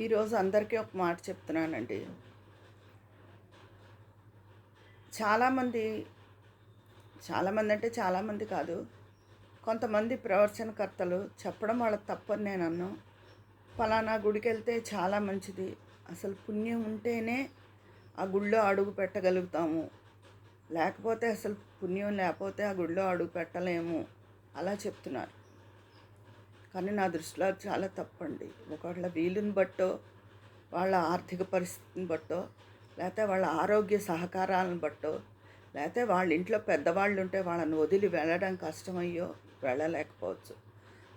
ఈరోజు అందరికీ ఒక మాట చెప్తున్నానండి. చాలామంది చాలామంది అంటే చాలామంది కాదు కొంతమంది ప్రవచనకర్తలు చెప్పడం వాళ్ళకి తప్పని నేను అన్నాను ఫలానా గుడికి వెళ్తే చాలా మంచిది. అసలు పుణ్యం ఉంటేనే ఆ గుడిలో అడుగు పెట్టగలుగుతాము. లేకపోతే అసలు పుణ్యం లేకపోతే ఆ గుడిలో అడుగు పెట్టలేము. అలా చెప్తున్నారు. కానీ నా దృష్టిలో చాలా తప్పండి. ఒకళ్ళ వీలుని బట్టో వాళ్ళ ఆర్థిక పరిస్థితిని బట్టో లేకపోతే వాళ్ళ ఆరోగ్య సహకారాలను బట్టో లేకపోతే వాళ్ళ ఇంట్లో పెద్దవాళ్ళు ఉంటే వాళ్ళని వదిలి వెళ్ళడం కష్టమయ్యో వెళ్ళలేకపోవచ్చు.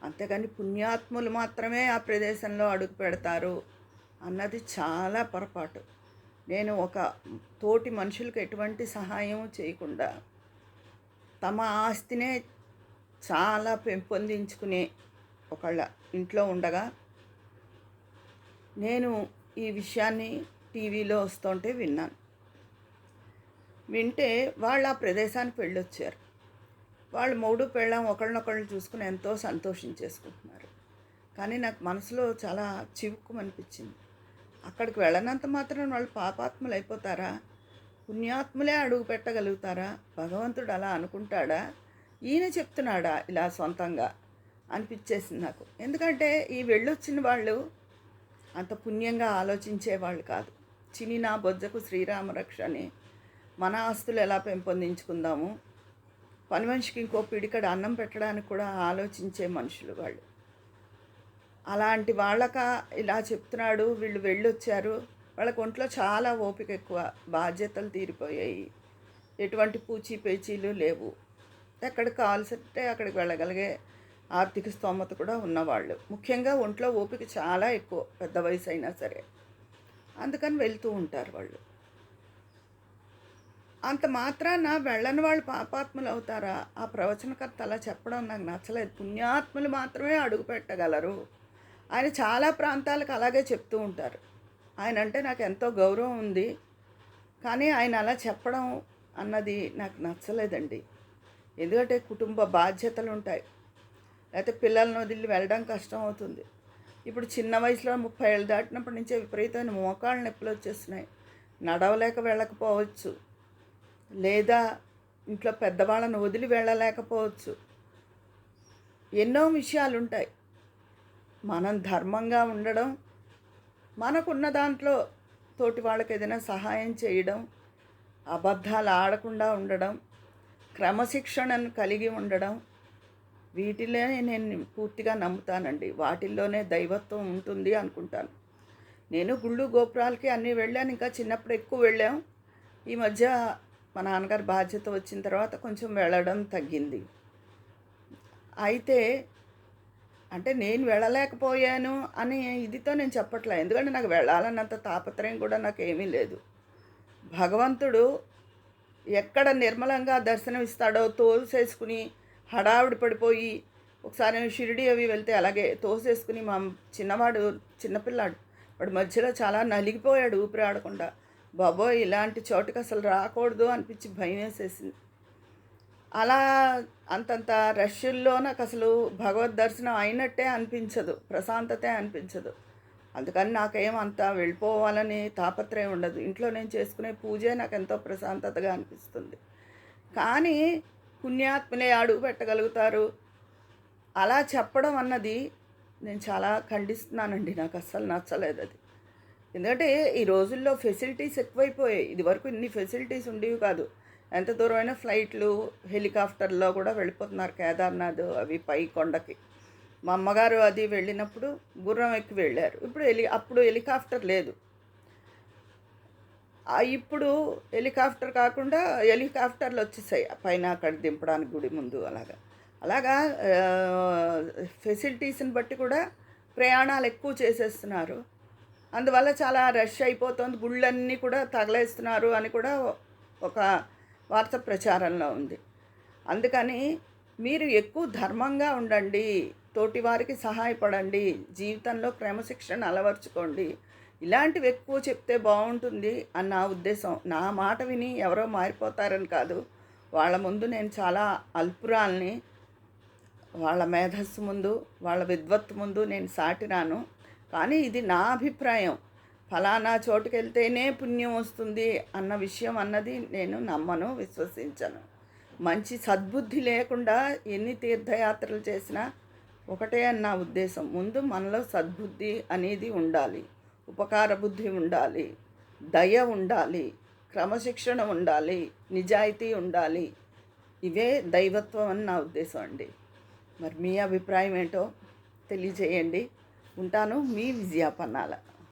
అంతేగాని పుణ్యాత్ములు మాత్రమే ఆ ప్రదేశంలో అడుగు పెడతారు అన్నది చాలా పొరపాటు. నేను ఒక తోటి మనుషులకు ఎటువంటి సహాయం చేయకుండా తమ ఆస్తినే చాలా పెంపొందించుకునే ఒకళ్ళ ఇంట్లో ఉండగా నేను ఈ విషయాన్ని టీవీలో వస్తుంటే విన్నాను. వింటే వాళ్ళు ఆ ప్రదేశానికి వెళ్ళొచ్చారు. వాళ్ళు మూడు పెళ్ళం ఒకళ్ళనొకళ్ళని చూసుకుని ఎంతో సంతోషించేసుకుంటున్నారు. కానీ నాకు మనసులో చాలా చివుక్కుమనిపించింది. అక్కడికి వెళ్ళనంత మాత్రం వాళ్ళు పాపాత్ములు అయిపోతారా పుణ్యాత్ములే అడుగు పెట్టగలుగుతారా? భగవంతుడు అలా అనుకుంటాడా? ఈయన చెప్తున్నాడా ఇలా సొంతంగా? అనిపించేసింది నాకు. ఎందుకంటే ఈ వెళ్ళొచ్చిన వాళ్ళు అంత పుణ్యంగా ఆలోచించే వాళ్ళు కాదు. చిని నా బొజ్జకు శ్రీరామరక్ష అని మన ఆస్తులు ఎలా పెంపొందించుకుందాము? పని మనిషికి ఇంకో పిడికడ అన్నం పెట్టడానికి కూడా ఆలోచించే మనుషులు వాళ్ళు. అలాంటి వాళ్ళక ఇలా చెప్తున్నాడు వీళ్ళు వెళ్ళొచ్చారు. వాళ్ళకి ఒంట్లో చాలా ఓపిక ఎక్కువ. బాధ్యతలు తీరిపోయాయి. ఎటువంటి పూచీ పేచీలు లేవు. ఎక్కడికి కావాల్సి అక్కడికి వెళ్ళగలిగే ఆర్థిక స్తోమత కూడా ఉన్నవాళ్ళు. ముఖ్యంగా ఒంట్లో ఓపిక చాలా ఎక్కువ పెద్ద వయసు అయినా సరే. అందుకని వెళ్తూ ఉంటారు వాళ్ళు. అంత మాత్రాన వెళ్ళని వాళ్ళు పాపాత్ములు అవుతారా? ఆ ప్రవచనకర్త అలా చెప్పడం నాకు నచ్చలేదు. పుణ్యాత్ములు మాత్రమే అడుగు పెట్టగలరు. ఆయన చాలా ప్రాంతాలకు అలాగే చెప్తూ ఉంటారు. ఆయన అంటే నాకు ఎంతో గౌరవం ఉంది. కానీ ఆయన అలా చెప్పడం అన్నది నాకు నచ్చలేదండి. ఎందుకంటే కుటుంబ బాధ్యతలు ఉంటాయి లేకపోతే పిల్లలను వదిలి వెళ్ళడం కష్టం అవుతుంది. ఇప్పుడు చిన్న వయసులో ముప్పై ఏళ్ళు దాటినప్పటి నుంచే విపరీతమైన మోకాళ్ళ నొప్పులు వచ్చేస్తున్నాయి. నడవలేక వెళ్ళకపోవచ్చు. లేదా ఇంట్లో పెద్దవాళ్ళను వదిలి వెళ్ళలేకపోవచ్చు. ఎన్నో విషయాలు ఉంటాయి మనం ధర్మంగా ఉండడం మనకున్న దాంట్లో తోటి వాళ్ళకి ఏదైనా సహాయం చేయడం అబద్ధాలు ఆడకుండా ఉండడం క్రమశిక్షణను కలిగి ఉండడం వీటిలోనే నేను పూర్తిగా నమ్ముతానండి. వాటిల్లోనే దైవత్వం ఉంటుంది అనుకుంటాను. నేను గుళ్ళు గోపురాలకి అన్నీ వెళ్ళాను. ఇంకా చిన్నప్పుడు ఎక్కువ వెళ్ళాం. ఈ మధ్య మా నాన్నగారి బాధ్యత వచ్చిన తర్వాత కొంచెం వెళ్ళడం తగ్గింది. అయితే అంటే నేను వెళ్ళలేకపోయాను అని ఇదితో నేను చెప్పట్లే. ఎందుకంటే నాకు వెళ్ళాలన్నంత తాపత్రయం కూడా నాకు ఏమీ లేదు. భగవంతుడు ఎక్కడ నిర్మలంగా దర్శనమిస్తాడో తోసేసుకుని హడావిడి పడిపోయి ఒకసారి షిరిడి అవి వెళ్తే అలాగే తోసేసుకుని మా చిన్నవాడు చిన్నపిల్లాడు వాడు మధ్యలో చాలా నలిగిపోయాడు ఊపిరి ఆడకుండా. బాబోయ్ ఇలాంటి చోటుకి అసలు రాకూడదు అనిపించి భయం వేసేసింది. అలా అంతంత రష్యుల్లో నాకు అసలు భగవద్ దర్శనం అయినట్టే అనిపించదు ప్రశాంతతే అనిపించదు. అందుకని నాకేం అంత వెళ్ళిపోవాలని తాపత్రయం ఉండదు. ఇంట్లో నేను చేసుకునే పూజే నాకు ఎంతో ప్రశాంతతగా అనిపిస్తుంది. కానీ పుణ్యాత్మలే అడుగు పెట్టగలుగుతారు. అలా చెప్పడం అన్నది నేను చాలా ఖండిస్తున్నానండి. నాకు అస్సలు నచ్చలేదు అది. ఎందుకంటే ఈ రోజుల్లో ఫెసిలిటీస్ ఎక్కువైపోయాయి. ఇది వరకు ఇన్ని ఫెసిలిటీస్ ఉండేవి కాదు. ఎంత దూరమైన ఫ్లైట్లు హెలికాప్టర్లో కూడా వెళ్ళిపోతున్నారు కేదార్నాథ్ అవి పై కొండకి. మా అమ్మగారు అది వెళ్ళినప్పుడు గుర్రం ఎక్కి వెళ్ళారు. ఇప్పుడు హెలి అప్పుడు హెలికాప్టర్ లేదు. ఇప్పుడు హెలికాప్టర్ కాకుండా హెలికాప్టర్లు వచ్చేసాయి. పైన అక్కడ దింపడానికి గుడి ముందు అలాగా. అలాగా ఫెసిలిటీస్ని బట్టి కూడా ప్రయాణాలు ఎక్కువ చేసేస్తున్నారు. అందువల్ల చాలా రష్ అయిపోతుంది. గుళ్ళన్నీ కూడా తగలేస్తున్నారు అని కూడా ఒక వార్త ప్రచారంలో ఉంది. అందుకని మీరు ఎక్కువ ధర్మంగా ఉండండి. తోటి వారికి సహాయపడండి. జీవితంలో క్రమశిక్షణ అలవర్చుకోండి. ఇలాంటివి ఎక్కువ చెప్తే బాగుంటుంది అన్న నా ఉద్దేశం. నా మాట విని ఎవరో మారిపోతారని కాదు. వాళ్ళ ముందు నేను చాలా అల్పురాల్ని వాళ్ళ మేధస్సు ముందు వాళ్ళ విద్వత్తు ముందు నేను సాటిరాను కానీ ఇది నా అభిప్రాయం. ఫలానా చోటుకెళ్తేనే పుణ్యం వస్తుంది అన్న విషయం అన్నది నేను నమ్మను విశ్వసించను. మంచి సద్బుద్ధి లేకుండా ఎన్ని తీర్థయాత్రలు చేసినా ఒకటే అని నా ఉద్దేశం. ముందు మనలో సద్బుద్ధి అనేది ఉండాలి. ఉపకార బుద్ధి ఉండాలి దయ ఉండాలి క్రమశిక్షణ ఉండాలి నిజాయితీ ఉండాలి. ఇవే దైవత్వం అని నా ఉద్దేశం అండి. మరి మీ అభిప్రాయం ఏంటో తెలియజేయండి. ఉంటాను మీ విజయాపన్నాల.